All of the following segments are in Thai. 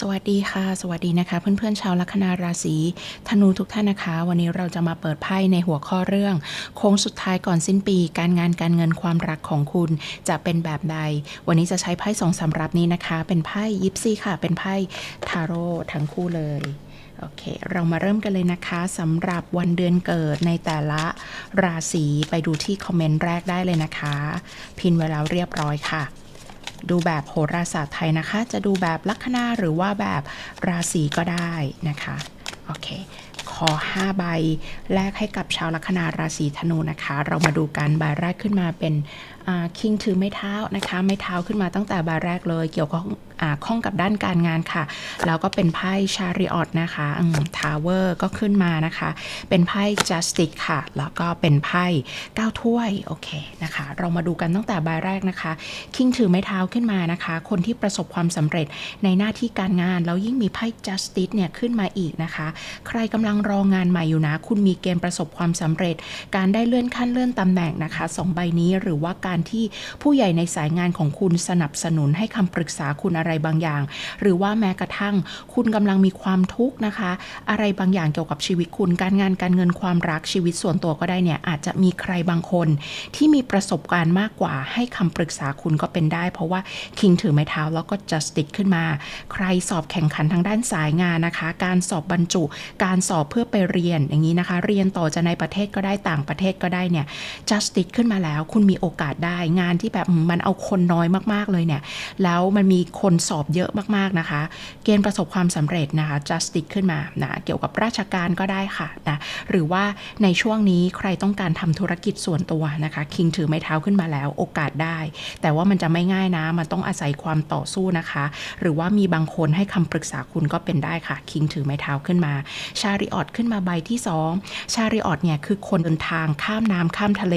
สวัสดีค่ะ สวัสดีนะคะ เพื่อนๆชาวลัคนาราศีธนูทุกท่านนะคะ วันนี้เราจะมาเปิดไพ่ในหัวข้อเรื่อง โค้งสุดท้ายก่อนสิ้นปี การงานการเงินความรักของคุณจะเป็นแบบใด วันนี้จะใช้ไพ่สองสำรับนี้นะคะ เป็นไพ่ยิปซีค่ะ เป็นไพ่ทาโร่ทั้งคู่เลยโอเค เรามาเริ่มกันเลยนะคะสำหรับวันเดือนเกิดในแต่ละราศีไปดูที่คอมเมนต์แรกได้เลยนะคะ พินไว้แล้วเรียบร้อยค่ะ ดูแบบโหราศาสตร์ไทยนะคะ จะดูแบบลัคนาหรือว่าแบบราศีก็ได้นะคะ โอเค ขอ 5 ใบแรกให้กับชาวลัคนาราศีธนูนะคะ เรามาดูกันใบแรกขึ้นมาเป็น คิงถือไม้เท้านะคะ ไม้เท้าขึ้นมาตั้งแต่ใบแรกเลย เกี่ยวข้องข้องกับด้านการงานค่ะ แล้วก็เป็นไพ่ชาริออตนะคะทาวเวอร์ก็ขึ้นมานะคะ เป็นไพ่จัสติกค่ะ แล้วก็เป็นไพ่9ถ้วย โอเคนะคะ เรามาดูกันตั้งแต่ใบแรกนะคะ คิงถือไม้เท้าขึ้นมานะคะ คนที่ประสบความสำเร็จในหน้าที่การงาน แล้วยิ่งมีไพ่ justice เนี่ยขึ้นมาอีกนะคะ ใครกำลังรองานใหม่อยู่นะ คุณมีเกณฑ์ประสบความสำเร็จ การได้เลื่อนขั้นเลื่อนตำแหน่งนะคะสองใบนี้หรือว่าการที่ผู้ใหญ่ในสายงานของคุณสนับสนุนให้คำปรึกษาคุณอะไรบางอย่าง หรือว่าแม้กระทั่งคุณกำลังมีความทุกข์นะคะ อะไรบางอย่างเกี่ยวกับชีวิตคุณ การงานการเงินความรักชีวิตส่วนตัวก็ได้เนี่ยอาจจะมีใครบางคน ที่มีประสบการณ์มากกว่าให้คำปรึกษาคุณก็เป็นได้ เพราะว่าคิงถือไม้เท้าแล้วก็จัสติกขึ้นมา ใครสอบแข่งขันทางด้านสายงานนะคะ การสอบบรรจุ การสอบเพื่อไปเรียนอย่างนี้นะคะ เรียนต่อจะในประเทศก็ได้ต่างประเทศก็ได้เนี่ยจัสติกขึ้นมาแล้ว คุณมีโอกาสได้งานที่แบบมันเอาคนน้อยมากๆเลยเนี่ย แล้วมันมีคนสอบเยอะมากๆนะคะ เกณฑ์ประสบความสำเร็จนะคะ justice ขึ้นมานะเกี่ยวกับราชการก็ได้ค่ะนะหรือว่าในช่วงนี้ใครต้องการทำธุรกิจส่วนตัวนะคะ คิงถือไม้เท้าขึ้นมาแล้วโอกาสได้ แต่ว่ามันจะไม่ง่ายนะ มันต้องอาศัยความต่อสู้นะคะ หรือว่ามีบางคนให้คำปรึกษาคุณก็เป็นได้ค่ะ คิงถือไม้เท้าขึ้นมา ชาริออตขึ้นมาใบที่ 2 ชาริออตเนี่ยคือคนเดินทางข้ามน้ำข้ามทะเล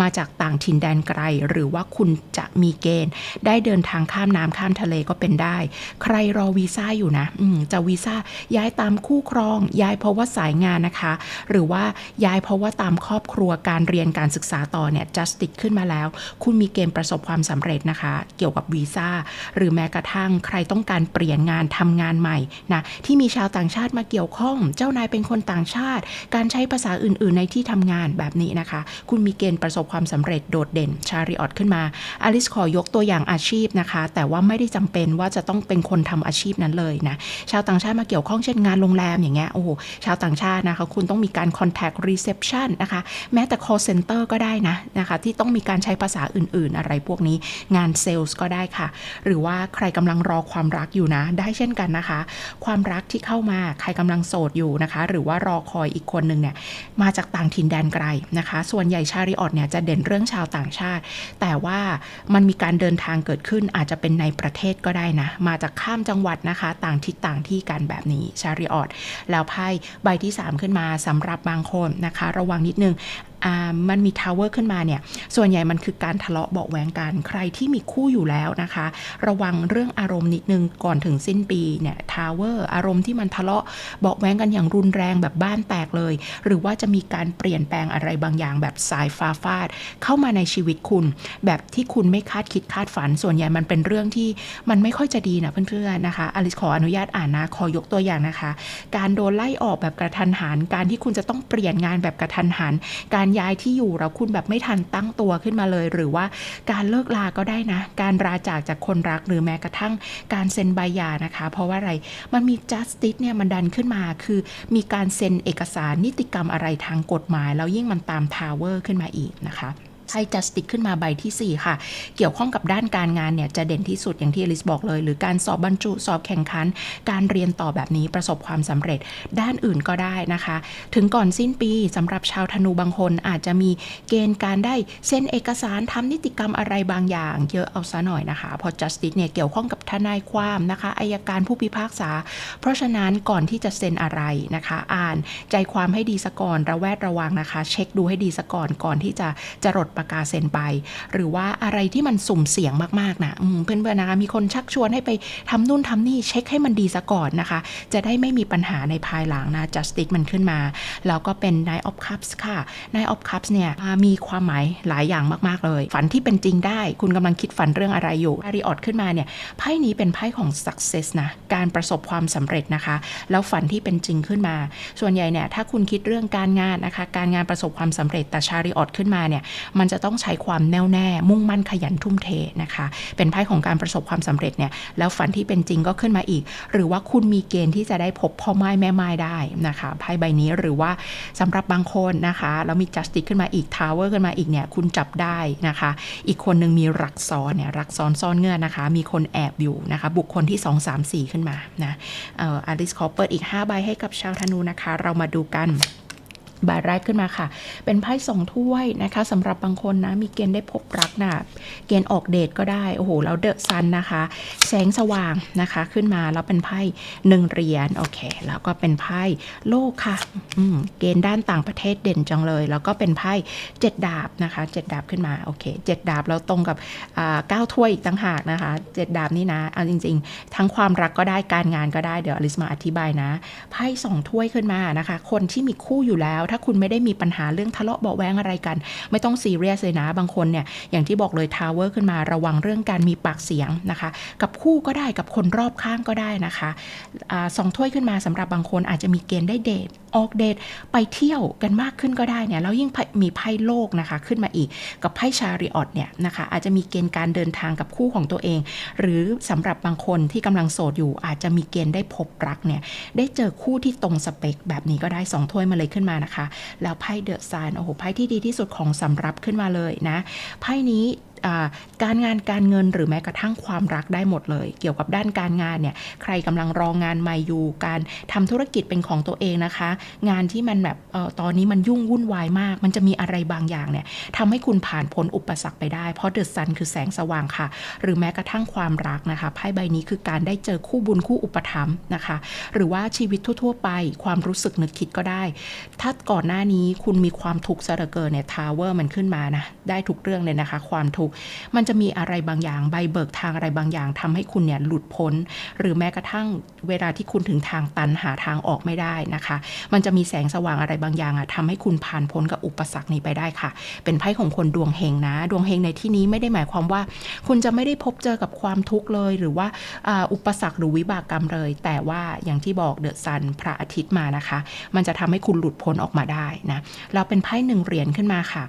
มาจากต่างถิ่นแดนไกลหรือว่าคุณจะมีเกณฑ์ ได้เดินทางข้ามน้ำข้ามทะเลก็เป็นได้ ใครรอวีซ่าอยู่นะอืจะวีซ่าย้ายตามคู่ครอง ย้ายเพราะว่าสายงานนะคะ หรือว่าย้ายเพราะว่าตามครอบครัวการเรียนการศึกษาต่อเนี่ยจัสติกขึ้นมาแล้ว คุณมีเกณฑ์ประสบความสำเร็จนะคะ เกี่ยวกับวีซ่าหรือแม้กระทั่งใครต้องการเปลี่ยนงานทำงานใหม่นะที่มีชาวต่างชาติมาเกี่ยวข้อง เจ้านายเป็นคนต่างชาติ การใช้ภาษาอื่น ๆ ในที่ทำงานแบบนี้นะคะ คุณมีเกณฑ์ประสบความสำเร็จโดดเด่นชาริออตขึ้นมาอลิสขอยกตัวอย่างอาชีพนะคะ แต่ว่าไม่ได้จำเป็นว่าจะต้องเป็นคนทำอาชีพนั้นเลยนะชาวต่างชาติมาเกี่ยวข้องเช่นงานโรงแรมอย่างเงี้ยโอ้โหชาวต่างชาตินะคะคุณต้องมีการ contact reception นะคะแม้แต่ call center ก็ได้นะนะคะที่ต้องมีการใช้ภาษาอื่น ๆ อะไรพวกนี้งานเซลล์ก็ได้ค่ะ หรือว่าใครกำลังรอความรักอยู่นะ ได้เช่นกันนะคะ ความรักที่เข้ามาใครกำลังโสดอยู่นะคะ หรือว่ารอคอยอีกคนหนึ่งเนี่ยมาจากต่างถิ่นแดนไกลนะคะ ส่วนใหญ่ชาริออตเนี่ยจะเด่นเรื่องชาวต่างชาติแต่ว่ามันมีการเดินทางเกิดขึ้นอาจจะเป็นในประเทศก็ได้นะ มาจากข้ามจังหวัดนะคะ ต่างทิศต่างที่กันแบบนี้ชาริออตแล้วไพ่ใบที่ 3 ขึ้นมาสำหรับบางคนนะคะ ระวังนิดนึง มันมีทาวเวอร์ขึ้นมาเนี่ย ส่วนใหญ่มันคือการทะเลาะเบาแหวงกัน ใครที่มีคู่อยู่แล้วนะคะ ระวังเรื่องอารมณ์นิดนึงก่อนถึงสิ้นปีเนี่ยทาวเวอร์อารมณ์ที่มันทะเลาะเบาแหวงกันอย่างรุนแรงแบบบ้านแตกเลย หรือว่าจะมีการเปลี่ยนแปลงอะไรบางอย่างแบบสายฟ้าฟาด เข้ามาในชีวิตคุณ แบบที่คุณไม่คาดคิดคาดฝัน ส่วนใหญ่มันเป็นเรื่องที่มันไม่ค่อยจะดีนะเพื่อนๆนะคะอลิสขออนุญาตอ่านนะขอยกตัวอย่างนะคะ การโดนไล่ออกแบบกระทันหันการที่คุณจะต้องเปลี่ยนงานแบบกระทันหันการย้ายที่อยู่แล้วคุณแบบไม่ทันตั้งตัวขึ้นมาเลย หรือว่าการเลิกลาก็ได้นะ การราจากจากคนรักหรือแม้กระทั่งการเซ็นใบหย่านะคะ เพราะว่าอะไรมันมี justice เนี่ยมันดันขึ้นมาคือมีการเซ็นเอกสารนิติกรรมอะไรทางกฎหมาย แล้วยิ่งมันตามทาวเวอร์ขึ้นมาอีกนะคะ ไพ่จัสติกขึ้นมาใบที่ 4 ค่ะ เกี่ยวข้องกับด้านการงานเนี่ย จะเด่นที่สุดอย่างที่อลิสบอกเลย หรือการสอบบรรจุสอบแข่งขัน การเรียนต่อแบบนี้ประสบความสำเร็จด้านอื่นก็ได้นะคะ ถึงก่อนสิ้นปีสำหรับชาวธนูบางคนอาจจะมีเกณฑ์การได้เซ็นเอกสารทำนิติกรรมอะไรบางอย่าง เยอะเอาซะหน่อยนะคะเพราะจัสติกเนี่ยเกี่ยวข้องกับทนายความนะคะอายการผู้พิพากษา เพราะฉะนั้นก่อนที่จะเซ็นอะไรนะคะ อ่านใจความให้ดีซะก่อนระแวดระวังนะคะ เช็คดูให้ดีซะก่อนก่อนที่จะจะรดปากกาเซ็นไป หรือว่าอะไรที่มันสุ่มเสี่ยงมากๆนะเพื่อนๆนะคะมีคนชักชวนให้ไปทำนู่นทำนี่เช็คให้มันดีซะก่อนนะคะ จะได้ไม่มีปัญหาในภายหลังนะ justice มันขึ้นมา แล้วก็เป็น nine of cups ค่ะ nine of cups เนี่ยมีความหมายหลายอย่างมากๆเลย ฝันที่เป็นจริงได้ คุณกำลังคิดฝันเรื่องอะไรอยู่อาริออดขึ้นมาเนี่ยไพ่นี้เป็นไพ่ของ success นะการประสบความสำเร็จนะคะ แล้วฝันที่เป็นจริงขึ้นมา ส่วนใหญ่เนี่ยถ้าคุณคิดเรื่องการงานนะคะ การงานประสบความสำเร็จแต่ชาริออดขึ้นมาเนี่ยมันจะต้องใช้ความแน่วแน่ มุ่งมั่นขยันทุ่มเทนะคะ เป็นไพ่ของการประสบความสำเร็จเนี่ยแล้วฝันที่เป็นจริงก็ขึ้นมาอีก หรือว่าคุณมีเกณฑ์ที่จะได้พบพ่อไม้แม่ไม้ได้นะคะไพ่ใบนี้หรือว่าสำหรับบางคนนะคะแล้วมี justice ขึ้นมาอีก tower ขึ้นมาอีกเนี่ยคุณจับได้นะคะ อีกคนหนึ่งมีรักซ้อนเนี่ยรักซ้อนซ่อนเงื่อนนะคะ มีคนแอบอยู่นะคะ บุคคลที่ 2 3 4 ขึ้นมานะเอ่ออลิสขอเปิดอีก 5 ใบให้กับชาวธนูนะคะ เรามาดูกัน ใบแรกขึ้นมาค่ะ เป็นไพ่สองถ้วยนะคะสำหรับบางคนนะ มีเกณฑ์ได้พบรักนะเกณฑ์ออกเดทก็ได้ โอ้โห แล้วเดอะซันนะคะ แสงสว่างนะคะ ขึ้นมาแล้วเป็นไพ่หนึ่งเหรียญโอเค แล้วก็เป็นไพ่โลกค่ะอืมเกณฑ์ด้านต่างประเทศเด่นจังเลย แล้วก็เป็นไพ่เจ็ดดาบนะคะเจ็ดดาบขึ้นมาโอเคเจ็ดดาบแล้วตรงกับอ่าเก้าถ้วยอีกต่างหากนะคะเจ็ดดาบนี่นะเอาจริง ๆ ทั้งความรักก็ได้การงานก็ได้เดี๋ยวอลิสมาอธิบายนะไพ่สองถ้วยขึ้นมานะคะ คนที่มีคู่อยู่แล้วถ้าคุณไม่ได้มีปัญหาเรื่องทะเลาะเบาแวงอะไรกัน ไม่ต้องซีเรียสเลยนะบางคนเนี่ยอย่างที่บอกเลยทาวเวอร์ขึ้นมาระวังเรื่องการมีปากเสียงนะคะ กับคู่ก็ได้กับคนรอบข้างก็ได้นะคะอะสองถ้วยขึ้นมาสำหรับบางคนอาจจะมีเกณฑ์ได้เดท ออกเดทไปเที่ยวกันมากขึ้นก็ได้เนี่ยแล้วยิ่งมีไพ่โลกนะคะขึ้นมาอีกกับไพ่ชาริออตเนี่ยนะคะอาจจะมีเกณฑ์การเดินทางกับคู่ของตัวเอง หรือสำหรับบางคนที่กำลังโสดอยู่ อาจจะมีเกณฑ์ได้พบรักเนี่ยได้เจอคู่ที่ตรงสเปคแบบนี้ก็ได้สองถ้วยมาเลยขึ้นมานะคะ แล้วไพ่เดอะซานโอ้โหไพ่ที่ดีที่สุดของสำรับขึ้นมาเลยนะไพ่นี้ การงานการเงินหรือแม้กระทั่งความรักได้หมดเลย เกี่ยวกับด้านการงานเนี่ยใครกำลังรองงานใหม่อยู่ การทำธุรกิจเป็นของตัวเองนะคะ งานที่มันแบบออตอนนี้มันยุ่งวุ่นวายมาก มันจะมีอะไรบางอย่างเนี่ยทำให้คุณผ่านพ้นอุปสรรคไปได้ เพราะเดอะซันคือแสงสว่างค่ะ หรือแม้กระทั่งความรักนะคะไพ่ใบนี้คือการได้เจอคู่บุญคู่อุปถัมภ์นะคะ หรือว่าชีวิตทั่ว ๆ ไป ความรู้สึกนึกคิดก็ได้ ถ้าก่อนหน้านี้คุณมีความทุกข์ซะเหลือเกินเนี่ยทาวเวอร์มันขึ้นมานะได้ทุกเรื่องเลยนะคะ ความทุกมันจะมีอะไรบางอย่างใบเบิกทางอะไรบางอย่างทำให้คุณเนี่ยหลุดพ้น หรือแม้กระทั่งเวลาที่คุณถึงทางตันหาทางออกไม่ได้นะคะ มันจะมีแสงสว่างอะไรบางอย่างอะทำให้คุณผ่านพ้นกับอุปสรรคนี้ไปได้ค่ะ เป็นไพ่ของคนดวงเฮงนะ ดวงเฮงในที่นี้ไม่ได้หมายความว่า คุณจะไม่ได้พบเจอกับความทุกข์เลย หรือว่าอุปสรรคหรือวิบากกรรมเลย แต่ว่าอย่างที่บอกเดอะซันพระอาทิตย์มานะคะ มันจะทำให้คุณหลุดพ้นออกมาได้นะเราเป็นไพ่หนึ่งเหรียญขึ้นมาค่ะ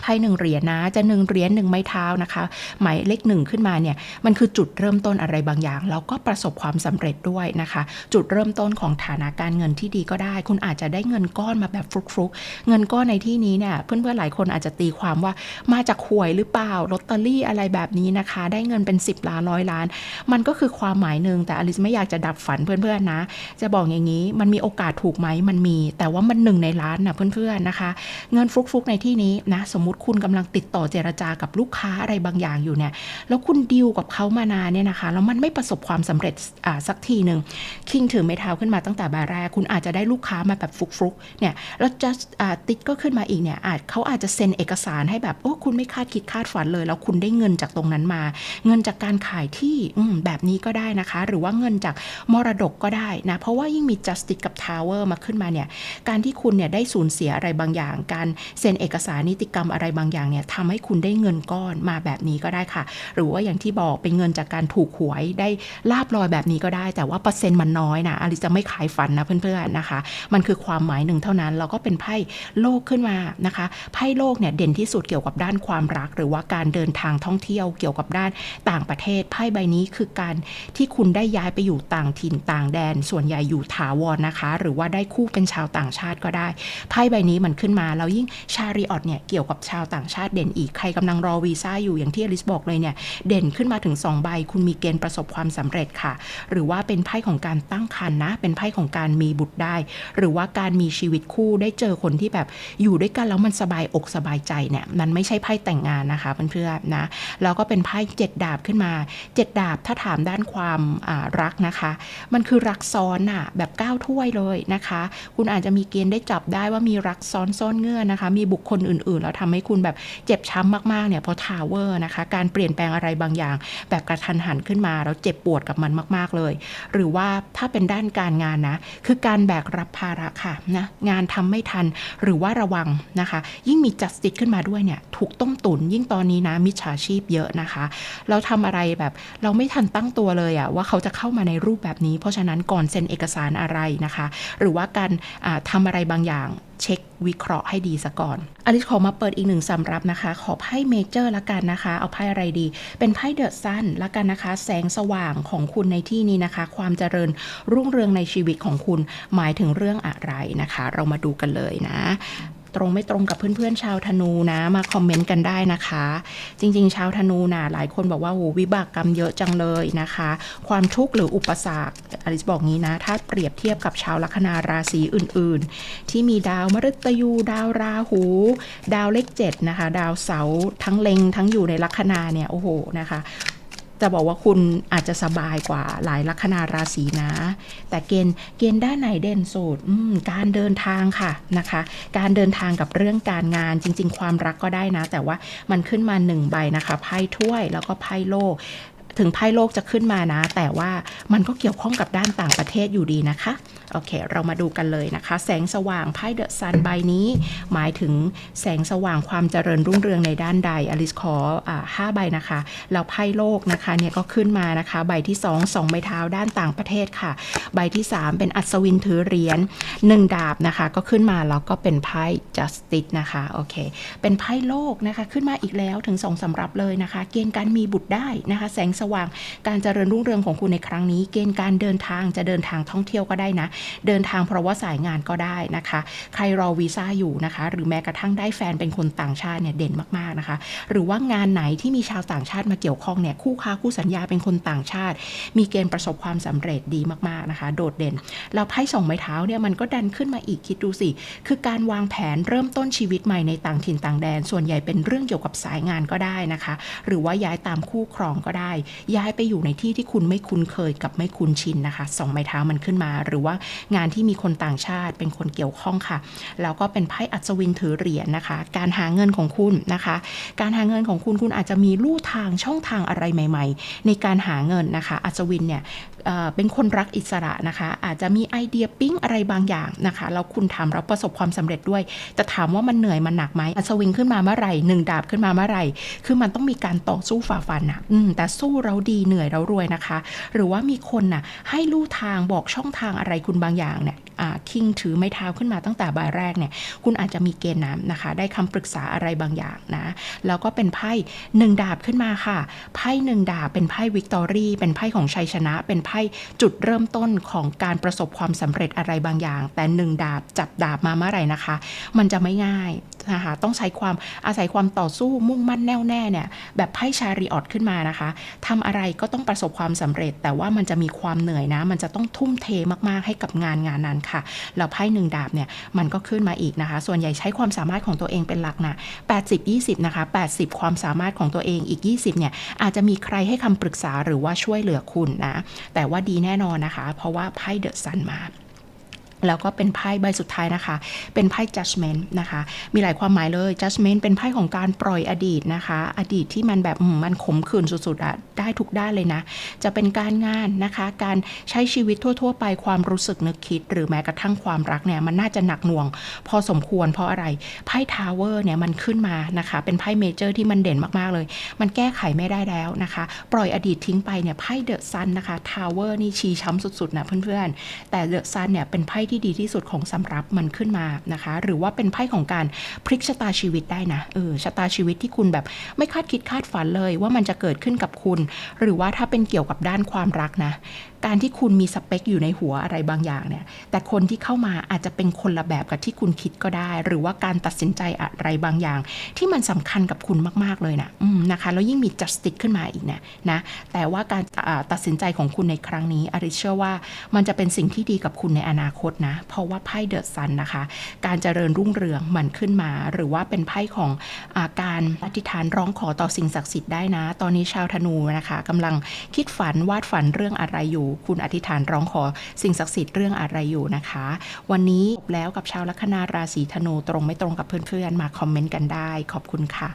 ไพ่หนึ่งเหรียญนะ จะหนึ่งเหรียญหนึ่งไม้เท้านะคะ หมายเลขหนึ่งขึ้นมาเนี่ย มันคือจุดเริ่มต้นอะไรบางอย่าง แล้วก็ประสบความสำเร็จด้วยนะคะ จุดเริ่มต้นของฐานะการเงินที่ดีก็ได้ คุณอาจจะได้เงินก้อนมาแบบฟลุกๆ เงินก้อนในที่นี้เนี่ย เพื่อนๆหลายคนอาจจะตีความว่ามาจากหวยหรือเปล่าลอตเตอรี่อะไรแบบนี้นะคะ ได้เงินเป็น 10 ล้านร้อยล้าน มันก็คือความหมายหนึ่งแต่อลิซไม่อยากจะดับฝันเพื่อนๆนะ จะบอกอย่างนี้มันมีโอกาสถูกไหมมันมี แต่ว่ามันหนึ่งในล้านนะเพื่อนๆนะคะ เงินฟลุกๆในที่นี้นะสมมติคุณกำลังติดต่อเจรจากับลูกค้าอะไรบางอย่างอยู่เนี่ย แล้วคุณดีลกับเขามานานเนี่ยนะคะ แล้วมันไม่ประสบความสำเร็จอ่าสักทีหนึ่งคิงถือไม้เท้าขึ้นมาตั้งแต่บาแรก คุณอาจจะได้ลูกค้ามาแบบฟุกๆ เนี่ย แล้วจะอ่าติดก็ขึ้นมาอีกเนี่ย อาจเขาอาจจะเซ็นเอกสารให้แบบ โอ้ คุณไม่คาดคิดคาดฝันเลย แล้วคุณได้เงินจากตรงนั้นมา เงินจากการขายที่อืมแบบนี้ก็ได้นะคะ หรือว่าเงินจากมรดกก็ได้นะ เพราะว่ายิ่งมี justice กับ tower มาขึ้นมาเนี่ย การที่คุณเนี่ยได้สูญเสียอะไรบางอย่าง การเซ็นเอกสารนิติกรรมอะไรบางอย่างเนี่ยทำให้คุณได้เงินก้อนมาแบบนี้ก็ได้ค่ะ หรือว่าอย่างที่บอกเป็นเงินจากการถูกหวยได้ลาบลอยแบบนี้ก็ได้ แต่ว่าเปอร์เซ็นต์มันน้อยนะอลิจะไม่ขายฝันนะเพื่อนๆนะคะ มันคือความหมายหนึ่งเท่านั้นเราก็เป็นไพ่โลกขึ้นมานะคะไพ่โลกเนี่ยเด่นที่สุดเกี่ยวกับด้านความรัก หรือว่าการเดินทางท่องเที่ยวเกี่ยวกับด้านต่างประเทศไพ่ใบนี้คือการที่คุณได้ย้ายไปอยู่ต่างถิ่นต่างแดน ส่วนใหญ่อยู่ถาวรนะคะ หรือว่าได้คู่เป็นชาวต่างชาติก็ได้ไพ่ใบนี้มันขึ้นมาแล้วยิ่งชาริออตเนี่ยเกี่ยวกับชาวต่างชาติเด่นอีก ใครกำลังรอวีซ่าอยู่อย่างที่อลิสบอกเลยเนี่ย เด่นขึ้นมาถึง 2 ใบ คุณมีเกณฑ์ประสบความสำเร็จค่ะ หรือว่าเป็นไพ่ของการตั้งครรภ์นะ เป็นไพ่ของการมีบุตรได้ หรือว่าการมีชีวิตคู่ได้เจอคนที่แบบอยู่ด้วยกันแล้วมันสบายอกสบายใจเนี่ยมันไม่ใช่ไพ่แต่งงานนะคะเพื่อนๆนะแล้วก็เป็นไพ่เจ็ดดาบขึ้นมาเจ็ดดาบถ้าถามด้านความรักนะคะ มันคือรักซ้อนอะแบบก้าวถ้วยเลยนะคะ คุณอาจจะมีเกณฑ์ได้จับได้ว่ามีรักซ้อนซ่อนเงื่อนนะคะ มีบุคคลอื่นๆแล้วทำำให้คุณแบบเจ็บช้ำมากๆเนี่ยเพราะทาวเวอร์นะคะการเปลี่ยนแปลงอะไรบางอย่าง แบบกระทันหันขึ้นมาแล้วเจ็บปวดกับมันมาก ๆเลย หรือว่าถ้าเป็นด้านการงานนะ คือการแบกรับภาระค่ะนะงานทำไม่ทันหรือว่าระวังนะคะ ยิ่งมีจัดสติ e ขึ้นมาด้วยเนี่ยถูกต้มตุนยิ่งตอนนี้นะมิจฉาชีพเยอะนะคะ เราทำอะไรแบบเราไม่ทันตั้งตัวเลยอะว่าเขาจะเข้ามาในรูปแบบนี้ เพราะฉะนั้นก่อนเซ็นเอกสารอะไรนะคะ หรือว่าการอ่าทำอะไรบางอย่าง เช็ควิเคราะห์ให้ดีซะก่อนอลิสขอมาเปิดอีกหนึ่งสำรับนะคะ ขอไพ่เมเจอร์ละกันนะคะ เอาไพ่อะไรดี เป็นไพ่เดอะซันละกันนะคะ แสงสว่างของคุณในที่นี้นะคะ ความเจริญรุ่งเรืองในชีวิตของคุณหมายถึงเรื่องอะไรนะคะ เรามาดูกันเลยนะ ตรงไม่ตรงกับเพื่อนๆชาวธนูนะ มาคอมเมนต์กันได้นะคะ จริงๆ ชาวธนูนะหลายคนบอกว่าโหวิบากกรรมเยอะจังเลยนะคะ ความทุกข์หรืออุปสรรคอลิสบอกงี้นะ ถ้าเปรียบเทียบกับชาวลัคนาราศีอื่นๆ ที่มีดาวมฤตยู ดาวราหู ดาวเลขเจ็ดนะคะ ดาวเสาร์ทั้งเล็งทั้งอยู่ในลัคนาเนี่ยโอ้โหนะคะ จะบอกว่าคุณอาจจะสบายกว่าหลายลัคนาราศีนะ แต่เกณฑ์เกณฑ์ด้านไหนเด่นสุดการเดินทางค่ะนะคะ การเดินทางกับเรื่องการงานจริง ๆ ความรักก็ได้นะ แต่ว่ามันขึ้นมาหนึ่งใบนะคะไพ่ถ้วยแล้วก็ไพ่โลก ถึงไพ่โลกจะขึ้นมานะ แต่ว่ามันก็เกี่ยวข้องกับด้านต่างประเทศอยู่ดีนะคะโอเค เรามาดูกันเลยนะคะ แสงสว่างไพ่เดอะซันใบนี้ หมายถึงแสงสว่างความเจริญรุ่งเรืองในด้านใดอลิสขอห้าใบนะคะ แล้วไพ่โลกนะคะเนี่ยก็ขึ้นมานะคะ ใบที่2องสองใบเท้าด้านต่างประเทศค่ะ ใบที่ 3 เป็นอัศวินถือเหรียญหนึ่งดาบนะคะ ก็ขึ้นมาแล้วก็เป็นไพ่ justice นะคะโอเค เป็นไพ่โลกนะคะ ขึ้นมาอีกแล้วถึงสองสำรับเลยนะคะ เกณฑ์การมีบุตรได้นะคะ แสงสว่าง การเจริญรุ่งเรืองของคุณในครั้งนี้ เกณฑ์การเดินทางจะเดินทางท่องเที่ยวก็ได้นะ เดินทางเพราะว่าสายงานก็ได้นะคะ ใครรอวีซ่าอยู่นะคะ หรือแม้กระทั่งได้แฟนเป็นคนต่างชาติเนี่ยเด่นมากๆนะคะ หรือว่างานไหนที่มีชาวต่างชาติมาเกี่ยวข้องเนี่ยคู่ค้าคู่สัญญาเป็นคนต่างชาติ มีเกณฑ์ประสบความสำเร็จดีมากๆนะคะ โดดเด่นแล้วไพ่สองไม้เท้าเนี่ยมันก็ดันขึ้นมาอีกคิดดูสิ คือการวางแผนเริ่มต้นชีวิตใหม่ในต่างถิ่นต่างแดน ส่วนใหญ่เป็นเรื่องเกี่ยวกับสายงานก็ได้นะคะ หรือว่าย้ายตามคู่ครองก็ได้ย้ายไปอยู่ในที่ที่คุณไม่คุ้นเคยกับไม่คุ้นชินนะคะสองไม้เท้ามันขึ้นมา หรือว่างานที่มีคนต่างชาติเป็นคนเกี่ยวข้องค่ะ แล้วก็เป็นไพ่อัศวินถือเหรียญนะคะ การหาเงินของคุณนะคะ การหาเงินของคุณคุณอาจจะมีลู่ทางช่องทางอะไรใหม่ ๆ ในการหาเงินนะคะ อัศวินเนี่ยเป็นคนรักอิสระนะคะ อาจจะมีไอเดียปิ๊งอะไรบางอย่างนะคะแล้วคุณทำแล้วประสบความสำเร็จด้วย แต่ถามว่ามันเหนื่อยมันหนักไหมอัศวินขึ้นมาเมื่อไหร่หนึ่งดาบขึ้นมาเมื่อไหร่ คือมันต้องมีการต่อสู้ฝ่าฟันนะอืมแต่สู้เราดีเหนื่อยเรารวยนะคะ หรือว่ามีคนน่ะให้ลู่ทางบอกช่องทางอะไรคุณบางอย่างเนี่ย คิงถือไม้เท้าขึ้นมาตั้งแต่ใบแรกเนี่ยคุณอาจจะมีเกณฑ์น้ำนะคะ ได้คำปรึกษาอะไรบางอย่างนะแล้วก็เป็นไพ่หนึ่งดาบขึ้นมาค่ะไพ่หนึ่งดาบเป็นไพ่วิกตอรี่เป็นไพ่ของชัยชนะ เป็นไพ่จุดเริ่มต้นของการประสบความสำเร็จอะไรบางอย่าง แต่หนึ่งดาบจับดาบมาเมื่อไหร่นะคะ มันจะไม่ง่าย นะคะต้องใช้ความอาศัยความต่อสู้มุ่งมั่นแน่วแน่เนี่ยแบบไพ่ชาริออตขึ้นมานะคะทำอะไรก็ต้องประสบความสำเร็จ แต่ว่ามันจะมีความเหนื่อยนะ มันจะต้องทุ่มเทมากๆให้กับงานงานนั้นค่ะแล้วไพ่หนึ่งดาบเนี่ยมันก็ขึ้นมาอีกนะคะ ส่วนใหญ่ใช้ความสามารถของตัวเองเป็นหลักนะ80 20นะคะ80 ความสามารถของตัวเองอีก 20เนี่ยอาจจะมีใครให้คำปรึกษาหรือว่าช่วยเหลือคุณนะ แต่ว่าดีแน่นอนนะคะ เพราะว่าไพ่เดอะซันมา แล้วก็เป็นไพ่ใบสุดท้ายนะคะ เป็นไพ่ judgment นะคะ มีหลายความหมายเลย judgment เป็นไพ่ของการปล่อยอดีตนะคะ อดีตที่มันแบบมันขมขื่นสุดๆอะได้ทุกด้านเลยนะ จะเป็นการงานนะคะ การใช้ชีวิตทั่ว ๆ ไปความรู้สึกนึกคิด หรือแม้กระทั่งความรักเนี่ยมันน่าจะหนักหน่วง พอสมควรเพราะอะไร ไพ่ทาวเวอร์เนี่ยมันขึ้นมานะคะ เป็นไพ่เมเจอร์ที่มันเด่นมากๆเลย มันแก้ไขไม่ได้แล้วนะคะ ปล่อยอดีตทิ้งไปเนี่ยไพ่เดอะซันนะคะทาวเวอร์นี่ชี้ช้ำสุดๆนะเพื่อนๆ แต่เดอะซันเนี่ยเป็นไพ่ที่ดีที่สุดของสำรับมันขึ้นมานะคะ หรือว่าเป็นไพ่ของการพลิกชะตาชีวิตได้นะเออชะตาชีวิตที่คุณแบบไม่คาดคิดคาดฝันเลยว่ามันจะเกิดขึ้นกับคุณ หรือว่าถ้าเป็นเกี่ยวกับด้านความรักนะการที่คุณมีสเปคอยู่ในหัวอะไรบางอย่างเนี่ย แต่คนที่เข้ามาอาจจะเป็นคนละแบบกับที่คุณคิดก็ได้ หรือว่าการตัดสินใจอะไรบางอย่าง ที่มันสำคัญกับคุณมาก ๆ เลยนะอืมนะคะ แล้วยิ่งมี justice ขึ้นมาอีกนี่ยนะ แต่ว่าการตัดสินใจของคุณในครั้งนี้อริเชื่อว่ามันจะเป็นสิ่งที่ดีกับคุณในอนาคตนะ เพราะว่าไพ่เดอะซันนะคะ การเจริญรุ่งเรืองมันขึ้นมา หรือว่าเป็นไพ่ของอาการอธิษฐานร้องขอต่อสิ่งศักดิ์สิทธิ์ได้นะ ตอนนี้ชาวธนูนะคะกำลังคิดฝันวาดฝันเรื่องอะไรอยู่คุณอธิษฐานร้องขอสิ่งศักดิ์สิทธิ์เรื่องอะไรอยู่นะคะ วันนี้จบแล้วกับชาวลัคนาราศีธนูตรงไม่ตรงกับเพื่อนๆมาคอมเมนต์กันได้ ขอบคุณค่ะ